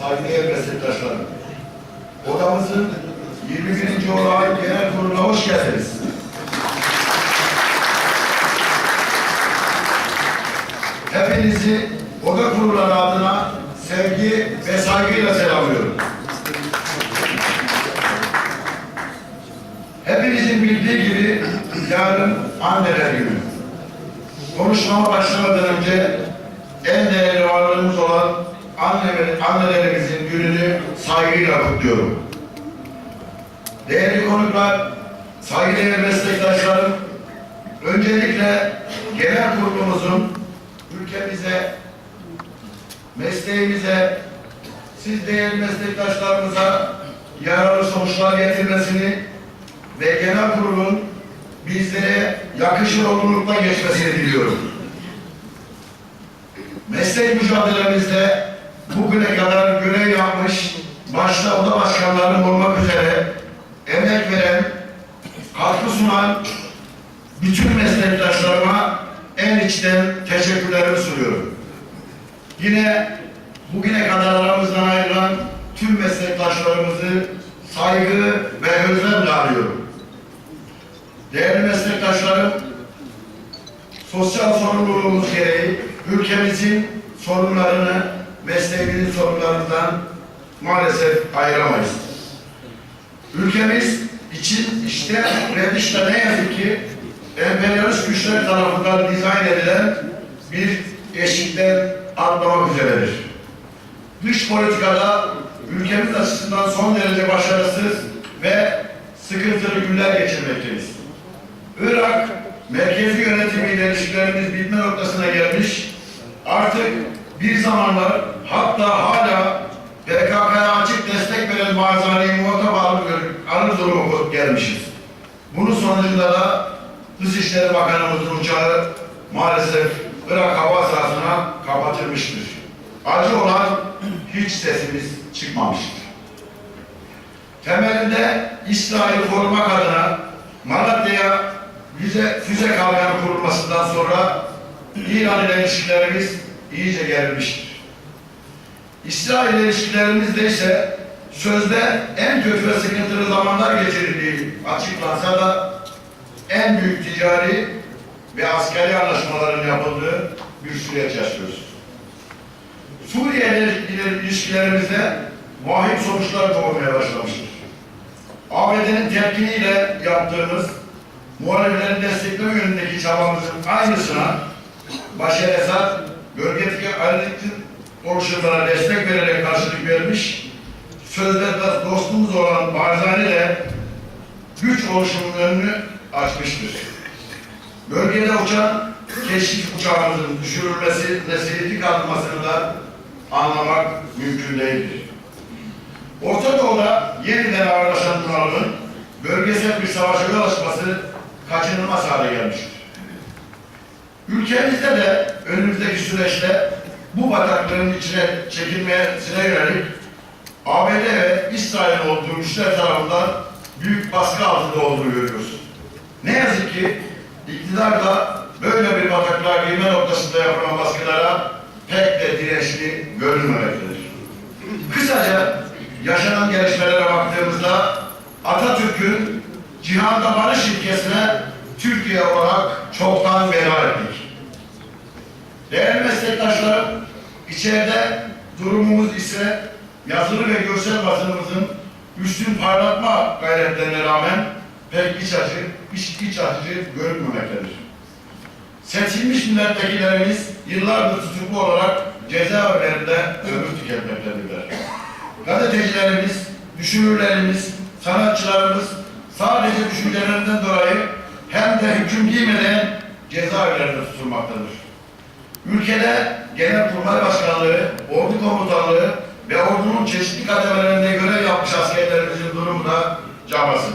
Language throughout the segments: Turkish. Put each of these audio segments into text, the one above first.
saygıdeğer meslektaşlarım. Odamızın 21. olağan genel kuruluna hoş geldiniz. Hepinizi oda kurulları adına sevgi ve saygıyla selamlıyorum. Hepinizin bildiği gibi yarın anneler günü. Konuşmama başlamadan önce olan anne, annelerimizin gününü saygıyla kutluyorum. Değerli konuklar, saygıdeğer meslektaşlarım, öncelikle genel kurulumuzun ülkemize, mesleğimize, siz değerli meslektaşlarımıza yararlı sonuçlar getirmesini ve genel kurulun bizlere yakışır olgunlukla geçmesini diliyorum. Meslek mücadelemizde bugüne kadar görev yapmış, başta oda başkanlarım olmak üzere emek veren, katkı sunan bütün meslektaşlarıma en içten teşekkürlerimi sunuyorum. Yine bugüne kadar aramızdan ayrılan tüm meslektaşlarımızı saygı ve özlemle anıyorum. Değerli meslektaşlarım, sosyal sorumluluğumuz gereği ülkemizin sorunlarını mesleğimizin sorunlarından maalesef ayıramayız. Ülkemiz için işte ve dışta ne yazık ki emperyalist güçler tarafından dizayn edilen bir eşikten atlamak üzeredir. Dış politikada ülkemiz açısından son derece başarısız ve sıkıntılı günler geçirmekteyiz. Irak merkezi yönetimiyle ilişkilerimiz bitme noktasına gelmiş, artık bir zamanlar hatta hala PKK'ya açık destek veren Barzani'yi muhatap alır, alır durumu gelmişiz. Bunun sonucunda da Dışişleri Bakanımızın uçağı maalesef Irak hava sahasına kapatılmıştır. Acı olan hiç sesimiz çıkmamıştır. Temelinde İsrail'i korumak adına Malatya'ya füze, füze kalkanı kurulmasından sonra İran ile ilişkilerimiz iyice gerilmiştir. İsrail ile ilişkilerimizde ise sözde en kötü ve sıkıntılı zamanlar geçirildiği açıklansa da en büyük ticari ve askeri anlaşmaların yapıldığı bir süreç yaşıyoruz. Suriye ile ilişkilerimizde vahim sonuçlar doğurmaya başlamıştır. ABD'nin telkiniyle yaptığımız muhaliflerin destekleme yönündeki çabamızın aynısına Başar Esad bölgedeki ayrılıkçı oluşumlara destek vererek karşılık vermiş, sözde de dostumuz olan Barzani ile güç oluşumunun önünü açmıştır. Bölgede uçan keşif uçağımızın düşürülmesi ve seyirci kalmasını da anlamak mümkün değildir. Orta Doğu'da yeniden ağırlaşan bunalımın bölgesel bir savaşa yol açması kaçınılmaz hale gelmiştir. Ülkemizde de önümüzdeki süreçte bu bataklığın içine çekilmesine yönelik ABD ve İsrail olduğu güçler tarafından büyük baskı altında olduğunu görüyoruz. Ne yazık ki iktidar da böyle bir bataklığa girme noktasında yapılan baskılara pek de dirençli görünmemektedir. Kısaca yaşanan gelişmelere baktığımızda Atatürk'ün cihanda barış ilkesine Türkiye olarak çoktan veda ettik. Değerli meslektaşlarım, içeride durumumuz ise yazılı ve görsel basınımızın üstün parlatma gayretlerine rağmen pek iç açı, iç, iç açıcı görünmemektedir. Seçilmiş milletvekillerimiz yıllardır tutuklu olarak cezaevlerinde ömür tüketmektedirler. Gazetecilerimiz, düşünürlerimiz, sanatçılarımız sadece düşüncelerinden dolayı hem de hüküm giymeden cezaevlerinde tutulmaktadır. Ülkede Genelkurmay Başkanlığı, Ordu Komutanlığı ve ordunun çeşitli kademelerinde görev yapmış askerlerimizin durumu da cabası.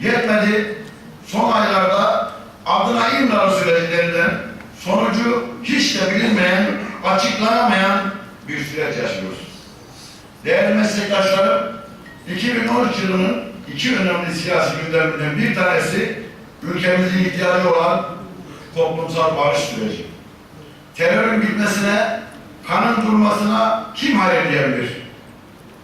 Yetmedi, son aylarda adına İmralı süreçlerinden sonucu hiç de bilinmeyen, açıklanamayan bir süreç yaşıyoruz. Değerli meslektaşlarım, 2013 yılının iki önemli siyasi gündeminden bir tanesi ülkemizin ihtiyacı olan toplumsal barış süreci. Terörün bitmesine, kanın durmasına kim hayır diyebilir?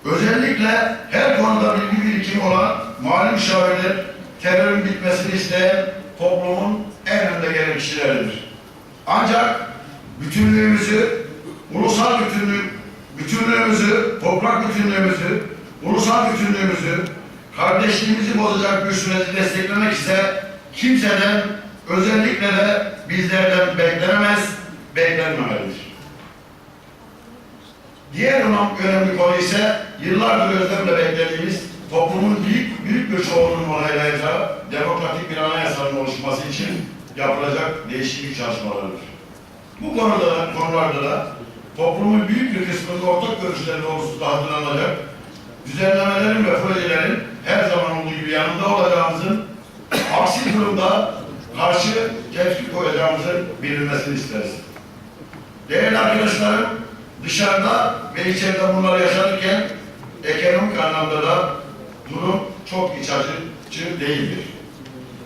Özellikle her konuda bilgi birikimi olan mali müşavirler terörün bitmesini isteyen toplumun en önde gelen kişileridir. Ancak bütünlüğümüzü, ulusal bütünlük, bütünlüğümüzü, toprak bütünlüğümüzü, ulusal bütünlüğümüzü, kardeşliğimizi bozacak bir süreci desteklemek ise kimseden, özellikle de bizlerden beklenemez, beklenmemelidir. Diğer önem- önemli konu ise yıllardır özlemle beklediğimiz toplumun büyük, büyük bir çoğunluğunun onaylayacağı demokratik bir anayasanın oluşması için yapılacak değişiklik çalışmalarıdır. Bu konuda da, konularda da toplumun büyük bir kısmının ortak görüşleri doğrultusunda hazırlanacak düzenlemelerin ve projelerin her zaman olduğu gibi yanında olacağımızın aksi durumda karşı tepki koyacağımızın bilinmesini isteriz. Değerli arkadaşlarım, dışarıda ve içeride bunları yaşanırken ekonomik anlamda da durum çok iç açıcı değildir.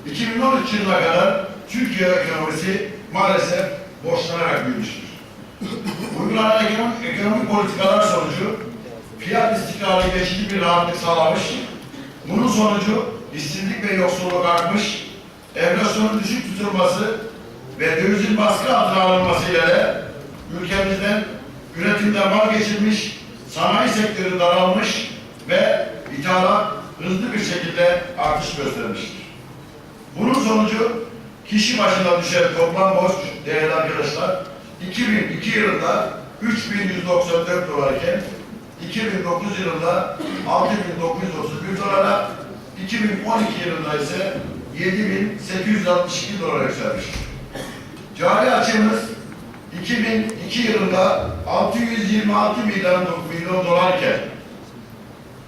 2013 yılına kadar Türkiye ekonomisi maalesef borçlanarak büyümüştür. Uygulanan ekonomik, ekonomik politikalar sonucu fiyat istikrarı geçici bir rahatlık sağlamış, bunun sonucu işsizlik ve yoksulluk artmış, enflasyonun düşük tutulması ve dövizin baskı altına alınmasıyla da ülkemizden üretimden vazgeçilmiş, sanayi sektörü daralmış ve ithalat hızlı bir şekilde artış göstermiştir. Bunun sonucu kişi başına düşen toplam borç değerli arkadaşlar 2002 yılında 3194 dolar iken 2009 yılında 6931 dolara 2012 yılında ise 7862 dolara yükselmiştir. Cari açığımız 2002 yılında 626 milyon, milyon dolar iken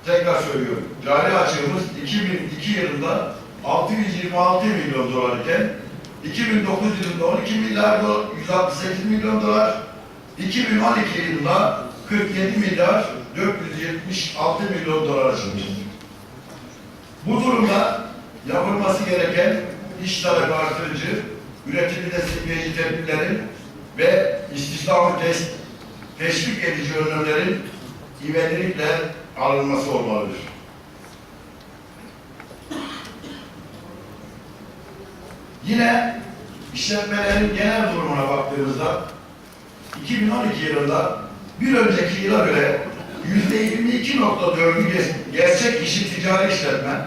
tekrar söylüyorum. Cari açığımız 2002 yılında 626 milyon dolar iken 2009 yılında 12 milyar do- 168 milyon dolar 2012 yılında 47 milyar 476 milyon dolar açılmıştır. Bu durumda yapılması gereken iş talebi artırıcı, üretimi destekleyici tedbirlerin ve istihdamı tes- teşvik edici önlemlerin ivedilikle alınması olmalıdır. Yine işletmelerin genel durumuna baktığımızda 2012 yılında bir önceki yıla göre yüzde 22.4'ü ger- gerçek işi ticari işletme,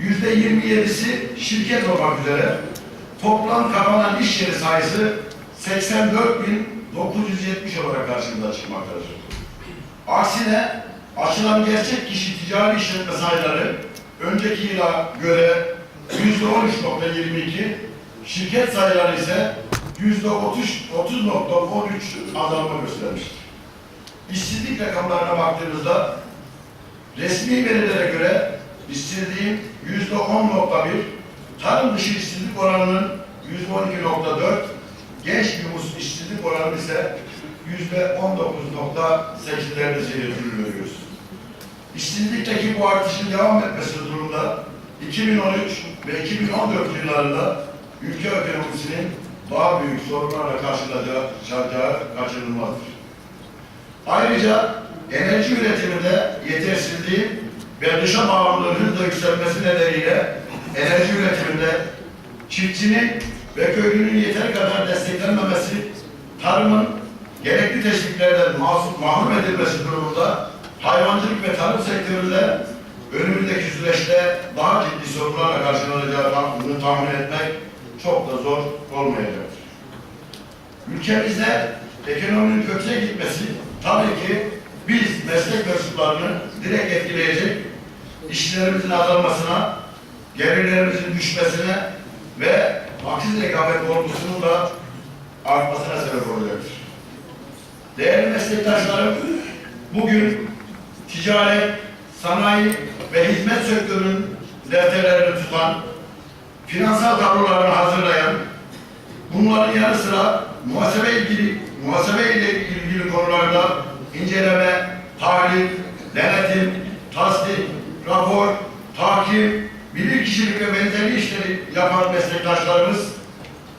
yüzde 27'si şirket olmak üzere toplam kapanan iş yeri sayısı 84.970 olarak karşımıza çıkmaktadır. Aksine açılan gerçek kişi ticari işletme sayıları önceki yıla göre yüzde 13.22, şirket sayıları ise yüzde 30.13 azalma göstermiştir. İşsizlik rakamlarına baktığımızda resmi verilere göre işsizliğin yüzde 10.1, tarım dışı işsizlik oranının yüzde 12.4, genç nüfus işsizlik oranı ise yüzde 19.8'lerde seyrettiğini görüyoruz. İşsizlikteki bu artışın devam etmesi durumunda 2013 ve 2014 yıllarında ülke ekonomisinin daha büyük sorunlarla karşılaşacağı kaçınılmazdır. Ayrıca enerji üretiminde yetersizliği ve dışa bağımlılığın hızla yükselmesi nedeniyle enerji üretiminde çiftçinin ve köylünün yeteri kadar desteklenmemesi, tarımın gerekli teşviklerden mahsur- mahrum edilmesi durumunda hayvancılık ve tarım sektöründe önümüzdeki süreçte daha ciddi sorunlarla karşılanacağını tahmin etmek çok da zor olmayacaktır. Ülkemizde ekonominin kötüye gitmesi tabii ki biz meslek mensuplarını direkt etkileyecek işçilerimizin azalmasına, gelirlerimizin düşmesine ve haksız rekabet olgusunun da artmasına sebep olacaktır. Değerli meslektaşlarım, bugün ticaret, sanayi ve hizmet sektörünün defterlerini tutan, finansal tablolarını hazırlayan, bunların yanı sıra muhasebe ilgili muhasebe ile ilgili konularda inceleme, tahlil, denetim, tasdik, rapor, takip, bilirkişilik ve benzeri işleri yapan meslektaşlarımız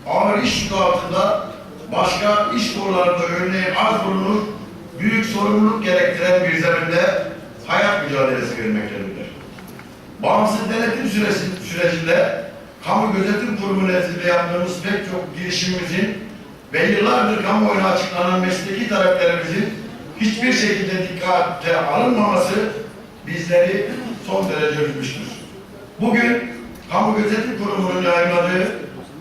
ağır iş yükü altında başka iş kollarında örneğin az bulunur, büyük sorumluluk gerektiren bir zeminde hayat mücadelesi vermektedirler. Bağımsız denetim süresi, sürecinde kamu gözetim kurumu nezdinde yaptığımız pek çok girişimimizin ve yıllardır kamuoyuna açıklanan mesleki taleplerimizin hiçbir şekilde dikkate alınmaması bizleri son derece üzmüştür. Bugün Kamu Gözetim Kurumu'nun yayınladığı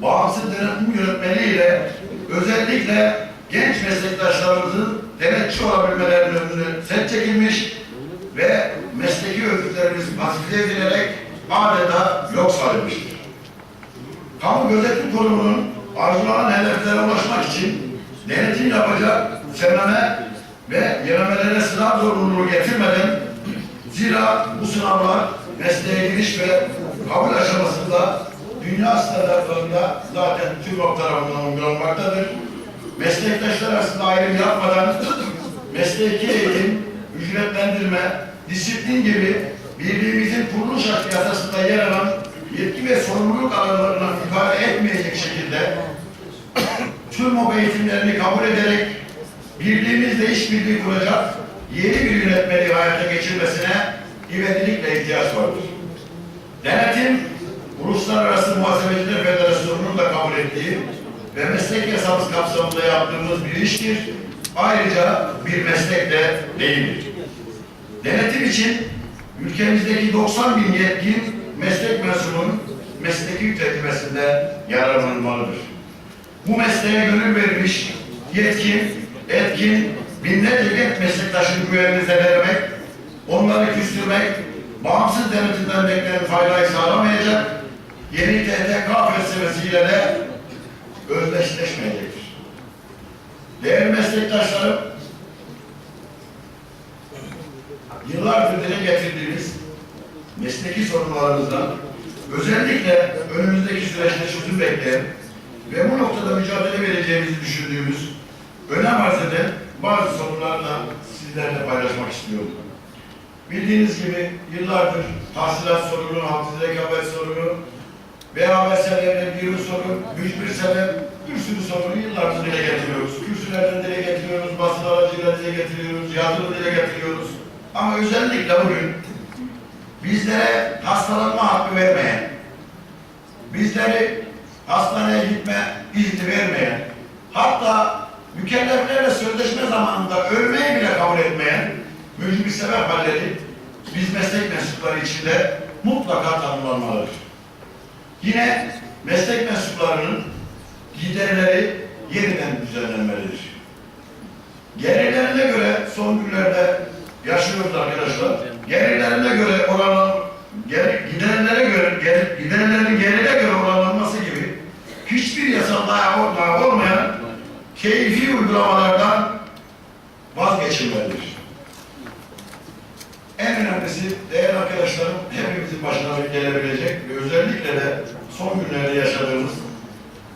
bağımsız denetim yönetmeliğiyle özellikle genç meslektaşlarımızın denetçi olabilmelerinin önüne set çekilmiş ve mesleki örgütlerimiz pasifize edilerek adeta yok sayılmıştır. Kamu Gözetim Kurumu'nun arzulanan hedeflere ulaşmak için denetim yapacak seneme ve yenemelere sınav zorunluluğu getirmeden zira bu sınavlar mesleğe giriş ve kabul aşamasında dünya standartlarında zaten TÜROP tarafından uygulanmaktadır. Meslektaşlar arasında ayrım yapmadan mesleki eğitim, ücretlendirme, disiplin gibi birliğimizin kuruluş hakkı yasasında yer alan yetki ve sorumluluk alanlarına ifade etmeyecek şekilde tüm o eğitimlerini kabul ederek birliğimizle işbirliği kuracak yeni bir yönetmeliği hayata geçirmesine ivedilikle ihtiyaç vardır. Denetim, Uluslararası Muhasebeciler Federasyonu'nun da kabul ettiği ve meslek yasamız kapsamında yaptığımız bir iştir. Ayrıca bir meslek de değildir. Denetim için ülkemizdeki 90 bin yetkin meslek mensubunun mesleki tecrübesinde yararlanmalıdır. Bu mesleğe gönül vermiş, yetkin, etkin, binlerce genç meslektaşın güvenini zedelemek, onları küstürmek, bağımsız denetimden beklenen faydayı sağlamayacak, yeni TTK felsefesiyle de özdeşleşmeyecektir. Değerli meslektaşlarım, yıllardır dile getirdiğimiz mesleki sorunlarımızdan özellikle önümüzdeki süreçte çözüm bekleyen ve bu noktada mücadele vereceğimizi düşündüğümüz önem arz eden bazı sorunlarla sizlerle paylaşmak istiyorum. Bildiğiniz gibi yıllardır tahsilat sorunu, hafız rekabet sorunu, BAMS'lerle bir sorun, güç bir sebep, bir sürü sorunu yıllardır dile getiriyoruz. Kürsülerden dile getiriyoruz, basın aracıyla dile getiriyoruz, yazılı dile getiriyoruz. Ama özellikle bugün bizlere hastalanma hakkı vermeyen, bizleri hastaneye gitme izni vermeyen, hatta mükelleflerle sözleşme zamanında ölmeyi bile kabul etmeyen mücbir sebep halleri biz meslek mensupları içinde mutlaka tanımlanmalıdır. Yine meslek mensuplarının giderleri yeniden düzenlenmelidir. Gelirlerine göre son günlerde yaşıyoruz arkadaşlar. Gelirlerine göre oranın gel, giderlere göre gel, giderlerin gelire göre oranlanması gibi hiçbir yasal dayağı dayağı olmayan keyfi uygulamalardan vazgeçilmelidir. En önemlisi değerli arkadaşlarım hepimizin başına gelebilecek ve özellikle de son günlerde yaşadığımız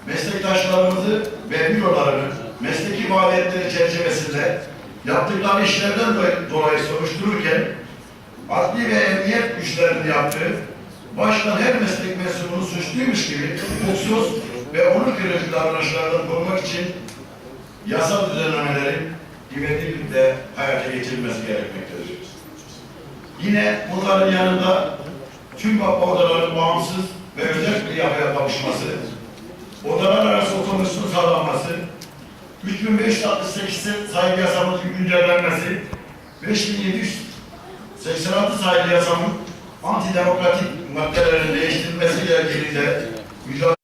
meslektaşlarımızı ve bürolarını mesleki faaliyetleri çerçevesinde yaptıkları işlerden dolayı- soruştururken adli ve emniyet güçlerinin yaptığı baştan her meslek mensubunu suçluymuş gibi hukuksuz ve onur kırıcı davranışlardan korumak için yasal düzenlemelerin ivedilikle hayata geçirilmesi gerekmektedir. Yine bunların yanında tüm odaların bağımsız ve özel bir yapıya kavuşması, odalar arası otomasyon sağlanması, 3568 sayılı yasamızın güncellenmesi, 5786 sayılı yasamın antidemokratik maddelerin değiştirilmesi gerektiğinde mücadele